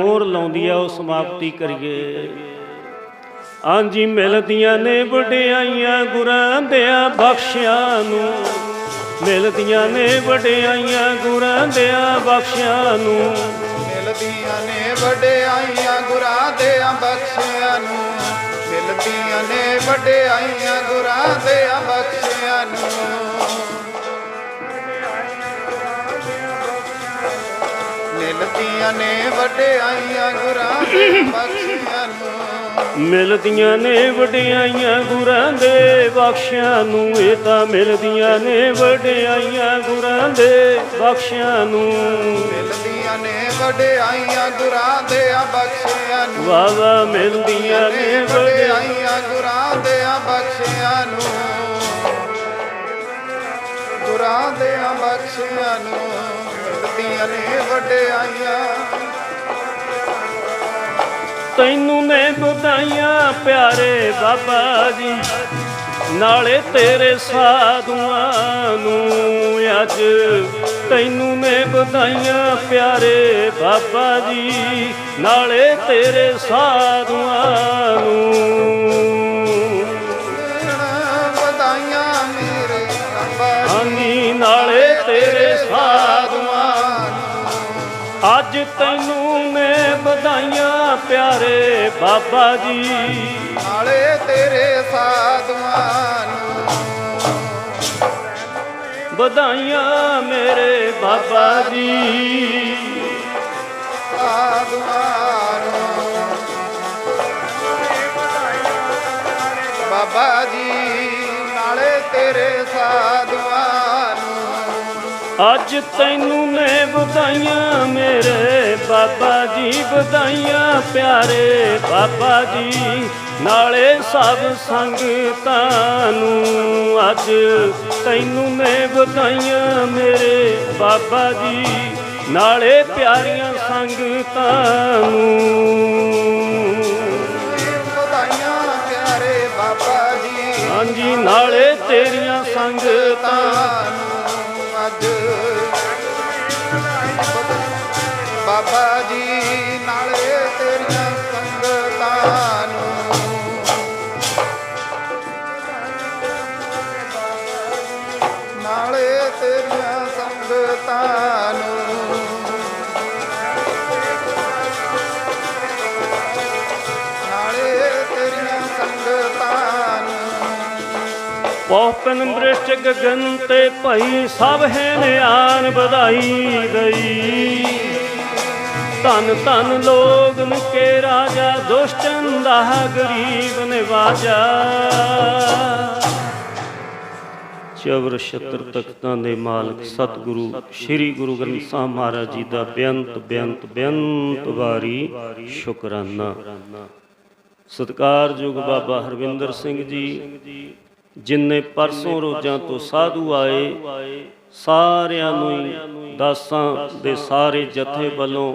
ਮੋਹਰ ਲਾਉਂਦੀ ਆ, ਉਹ ਸਮਾਪਤੀ ਕਰੀਏ। ਹਾਂਜੀ, ਮਿਲਦੀਆਂ ਨੇ ਵਡਿਆਈਆਂ ਗੁਰਾਂ ਦਿਆਂ ਬਖਸ਼ਿਆਂ ਨੂੰ। ਮਿਲਦੀਆਂ ਨੇ ਵਡਿਆਈਆਂ ਗੁਰਾਂ ਦਿਆਂ ਬਖਸ਼ਿਆਂ ਨੂੰ। ਮਿਲਦੀਆਂ ਨੇ ਵਡਿਆਈਆਂ ਗੁਰਾਂ ਦੇ ਬਖਸ਼ਿਆਂ ਨੂੰ। ਮਿਲਦੀਆਂ ਨੇ ਵਡਿਆਈਆਂ ਗੁਰਾਂ ਦੇ ਬਖਸ਼ਿਆਂ ਨੂੰ। ਮਿਲਦੀਆਂ ਨੇ ਵਡਿਆਈਆਂ ਗੁਰਾਂ ਦੇ ਬਖਸ਼ਿਆਂ ਨੂੰ। ਮਿਲਦੀਆਂ ਨੇ ਵਡਿਆਈਆਂ ਗੁਰਾਂ ਦੇ ਬਖਸ਼ਿਆਂ ਨੂੰ ਇਹ ਤਾਂ ਮਿਲਦੀਆਂ ਨੇ ਵਡਿਆਈਆਂ ਗੁਰਾਂ ਦੇ ਬਖਸ਼ਿਆਂ ਨੂੰ। ਮਿਲਦੀਆਂ ਨੇ ਵਡਿਆਈਆਂ ਗੁਰਾਂ ਦੇ ਬਖਸ਼ਿਆਂ ਨੂੰ। ਵਾਹ ਮਿਲਦੀਆਂ ਨੇ ਵਡਿਆਈਆਂ ਵਡਿਆਈਆਂ ਗੁਰਾਂ ਦੇ ਬਖਸ਼ਿਆਂ ਨੂੰ। ਗੁਰਾਂ ਦੇ ਬਖਸ਼ਿਆਂ ਨੂੰ। ਮਿਲਦੀਆਂ ਨੇ ਵਡਿਆਈਆਂ। ਤੈਨੂੰ ਨੇ ਵਧਾਈਆਂ ਪਿਆਰੇ ਬਾਬਾ ਜੀ, ਨਾਲੇ ਤੇਰੇ ਸਾਧੂਆਂ ਨੂੰ ਅੱਜ। ਤੈਨੂੰ ਨੇ ਵਧਾਈਆਂ ਪਿਆਰੇ ਬਾਬਾ ਜੀ, ਨਾਲੇ ਤੇਰੇ ਸਾਧੂਆਂ ਨੂੰ ਅੱਜ ਤੈਨੂੰ ਨੇ ਵਧਾਈਆਂ ਪਿਆਰੇ ਬਾਬਾ ਜੀ। ਨਾਲੇ ਤੇਰੇ ਸਾਧੂਆਂ ਨੂੰ ਵਧਾਈਆਂ ਮੇਰੇ ਬਾਬਾ ਜੀ। ਸਾਧੂਆਂ ਨੂੰ ਬਾਬਾ ਜੀ ਨਾਲੇ ਤੇਰੇ ਸਾਧੂਆਂ ਨੂੰ ਅੱਜ ਤੈਨੂੰ ਨੇ ਵਧਾਈਆਂ ਮੇਰੇ ਬਾਬਾ ਜੀ ਵਧਾਈਆਂ ਪਿਆਰੇ ਬਾਬਾ ਜੀ। ਨਾਲੇ ਸਭ ਸੰਗਤਾਂ ਨੂੰ ਅੱਜ ਤੈਨੂੰ ਨੇ ਵਧਾਈਆਂ ਮੇਰੇ ਬਾਬਾ ਜੀ। ਨਾਲੇ ਪਿਆਰੀਆਂ ਸੰਗਤਾਂ ਨੂੰ। ਵਧਾਈਆਂ ਪਿਆਰੇ ਬਾਬਾ ਜੀ। ਹਾਂਜੀ ਨਾਲੇ ਤੇਰੀਆਂ ਸੰਗਤਾਂ ਤੇਰੀਆਂ ਸੰਗਤਾਂ ਨੂੰ। ਨਾਲੇ ਤੇਰੀਆਂ ਸੰਗਤਾਂ ਨੂੰ। ਪੌਪਨ ਬ੍ਰਿਸ਼ਟ ਗਗਨ ਤੇ ਭਈ ਸਭ ਹੈ ਨਿਆਨ ਵਧਾਈ ਗਈ। ਧਨ ਧਨ ਲੋਗਨ ਕੇ ਰਾਜਾ ਦੁਸ਼ਟਨ ਦਾ ਗਰੀਬ ਨਿਵਾਜਾ। ਚਵਰ ਛਤਰ ਤਖਤਾਂ ਦੇ ਮਾਲਕ ਸਤਿਗੁਰੂ, ਸ੍ਰੀ ਗੁਰੂ ਗ੍ਰੰਥ ਸਾਹਿਬ ਮਹਾਰਾਜ ਜੀ ਦਾ ਬੇਅੰਤ ਬੇਅੰਤ ਬੇਅੰਤ ਵਾਰੀ ਸ਼ੁਕਰਾਨਾ। ਸਤਿਕਾਰਯੋਗ ਬਾਬਾ ਹਰਵਿੰਦਰ ਸਿੰਘ ਜੀ ਜਿਨਨੇ ਪਰਸੋਂ ਰੋਜ਼ਾਂ ਤੋਂ ਸਾਧੂ ਆਏ, ਸਾਰਿਆਂ ਨੂੰ ਹੀ ਦਾਸਾਂ ਦੇ ਸਾਰੇ ਜਥੇ ਵੱਲੋਂ